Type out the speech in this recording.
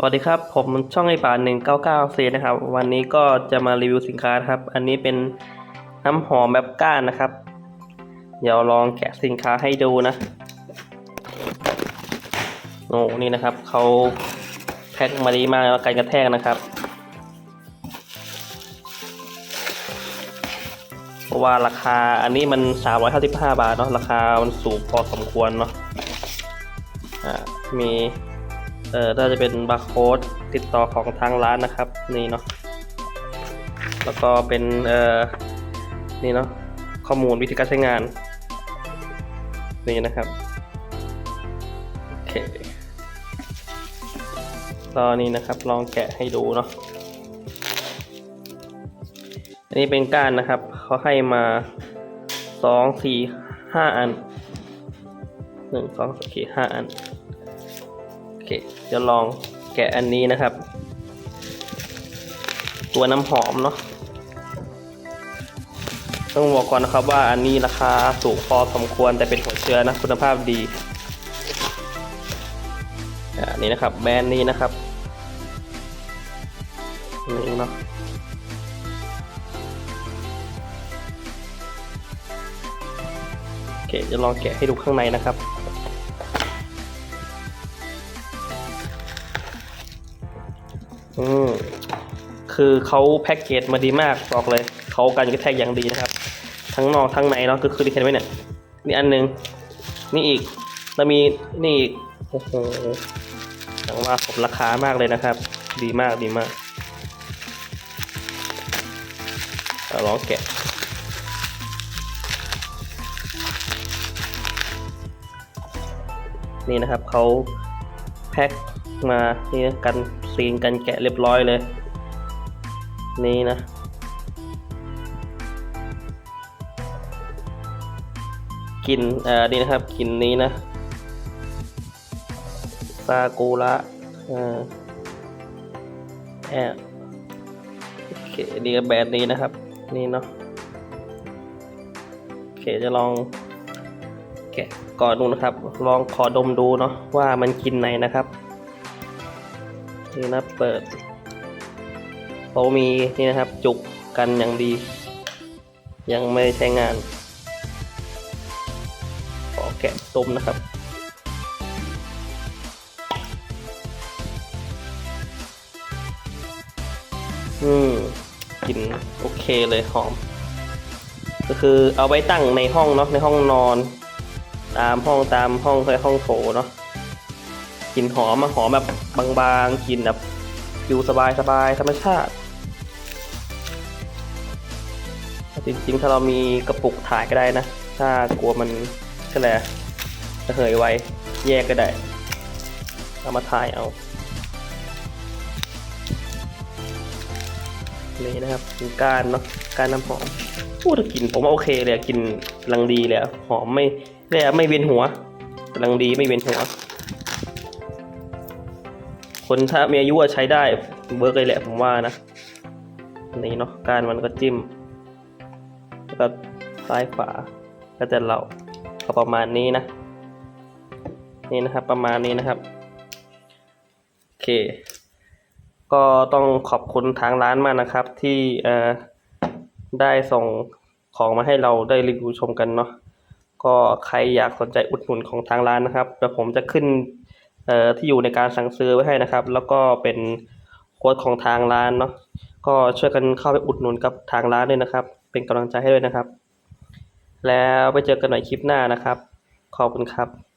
สวัสดีครับ ผมช่องไอป่าหนึ่งเก้าเก้าเซนะครับ วันนี้ก็จะมารีวิวสินค้าครับ อันนี้เป็นน้ำหอมแบบก้านนะครับ เดี๋ยวลองแกะสินค้าให้ดูนะโอ้นี่นะครับเขาแพ็คมาดีมากแล้วกันกระแทกนะครับ เพราะว่าราคาอันนี้มัน 355 บาทเนาะราคามันสูงพอสมควรเนาะอ่ามี เอ่อน่าจะเป็นบาร์โค้ดติดต่อของทางร้านนะครับ นี่เนาะแล้วก็เป็นเอ่อนี่เนาะข้อมูลวิธีการใช้งาน นี่นะครับโอเคตอนนี้นะครับลองแกะให้ดูเนาะอันนี้เป็นก้านนะครับเขาให้มาสองสี่ห้าอันหนึ่งสองโอเคห้าอัน เคจะลองแกะอันนี้นะครับ ตัวน้ำหอมเนาะต้องบอกก่อนนะครับว่าอันนี้ราคาสูงพอสมควรแต่เป็นหัวเชื้อนะคุณภาพดีอ่านี่นะครับแบรนด์นี้นะครับนี่เนาะโอเคจะลองแกะให้ดูข้างในนะครับ อืมคือเขาแพ็กเกจมาดีมากบอกเลยเขากันกระแทกอย่างดีนะครับ ทั้งนอกทั้งในเนาะคือคือที่เห็นไว้เนี่ยนี่อันหนึ่งนี่อีกแล้วมีนี่อีกโอ้โหอย่างว่าผมราคามากเลยนะครับ ดีมากดีมากเอาลองแกะนี่นะครับเขาแพ็คมานี่นะกัน ซีนกันแกะเรียบร้อยเลย นี่นะกลิ่นเอ่อนี่นะครับกลิ่นนี้นะซากุระเอ่อแอบโอเคนี่ก็แบรนด์นี้นะครับ นี่เนาะโอเคจะลองแกะก่อนดูนะครับ ลองขอดมดูเนาะว่ามันกินไหนนะครับ นี่นะเปิดเขามีนี่นะครับจุกกันอย่างดี ยังไม่ใช้งาน ขอแกะดมนะครับอืมกลิ่นโอเคเลยหอม ก็คือเอาไว้ตั้งในห้องเนาะในห้องนอน ตามห้องตามห้องเคยห้องโถเนาะ ลิ่นหอมมาหอมแบบบางๆกลิ่นแบบอยู่สบายสบายๆธรรมชาติ จริงๆ ถ้าเรามีกระปุกถ่ายก็ได้นะ ถ้ากลัวมันก็แหละระเหยไวแยกก็ได้ เอามาถ่ายเอานี่นะครับเป็นก้านเนาะก้านน้ำหอมพูดกลิ่นผมว่าโอเคเลยกลิ่นกำลังดีเลยหอมไม่ไม่ไม่เวียนหัวกำลังดีไม่เวียนหัว คนถ้ามีอายุอะใช้ได้เวิร์กเลยแหละผมว่านะนี่เนาะกานมันก็จิ้มแล้วก็ซ้ายขวาก็จะเหลาก็ประมาณนี้นะ นี่นะครับประมาณนี้นะครับโอเค ก็ต้องขอบคุณทางร้านมากนะครับ ที่เอ่อได้ส่งของมาให้เราได้รีวิวชมกันเนาะก็ใครอยากสนใจอุดหนุนของทางร้านนะครับเดี๋ยวผมจะขึ้น เอ่อที่อยู่ในการสั่งซื้อไว้ให้นะครับ แล้วก็เป็นโค้ดของทางร้านเนาะก็ช่วยกันเข้าไปอุดหนุนกับทางร้านด้วยนะครับ เป็นกำลังใจให้ด้วยนะครับ แล้วไปเจอกันใหม่คลิปหน้านะครับ ขอบคุณครับ